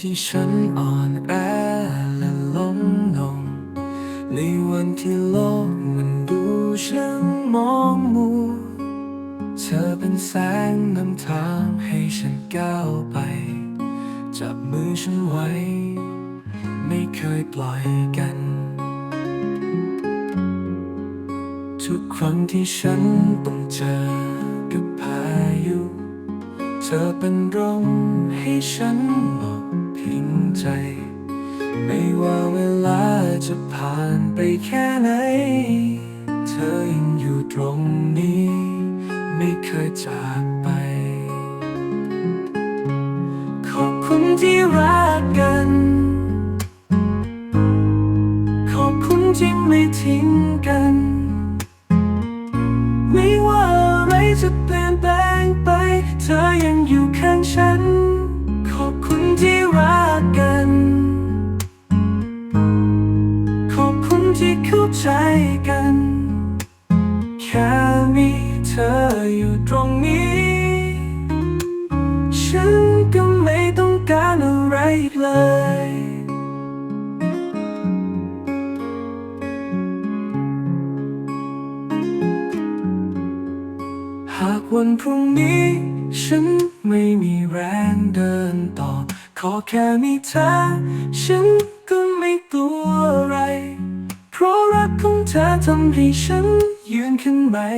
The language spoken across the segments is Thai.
ที่ฉันอ่อนแอและล้มลง ในวันที่โลกมันดูช่างมองมัวเธอเป็นแสงนำทางให้ฉันก้าวไป จับมือฉันไว้ ไม่เคยปล่อยกัน ทุกครั้งที่ฉันต้องเจอกับพายุ เธอเป็นร่มให้ฉัน จะผ่านไปแค่ไหน เธอยังอยู่ตรงนี้ ไม่เคยจากไป ขอบคุณที่รักกัน ขอบคุณที่ไม่ทิ้งกัน อะไรอีกเลยหากวันพรุ่งนี้ ฉันไม่มีแรงเดินต่อ ขอแค่มีเธอ ฉันก็ไม่กลัวอะไร เพราะรักของเธอทำให้ฉันยืนขึ้นใหม่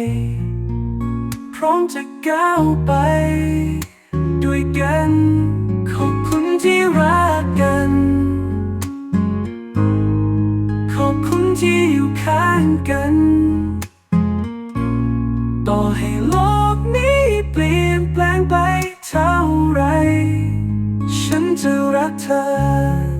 พร้อมจะก้าวไป ด้วยกัน ที่อยู่ข้างกัน ต่อให้โลกนี้เปลี่ยนแปลงไปเท่าไร ฉันจะรักเธอ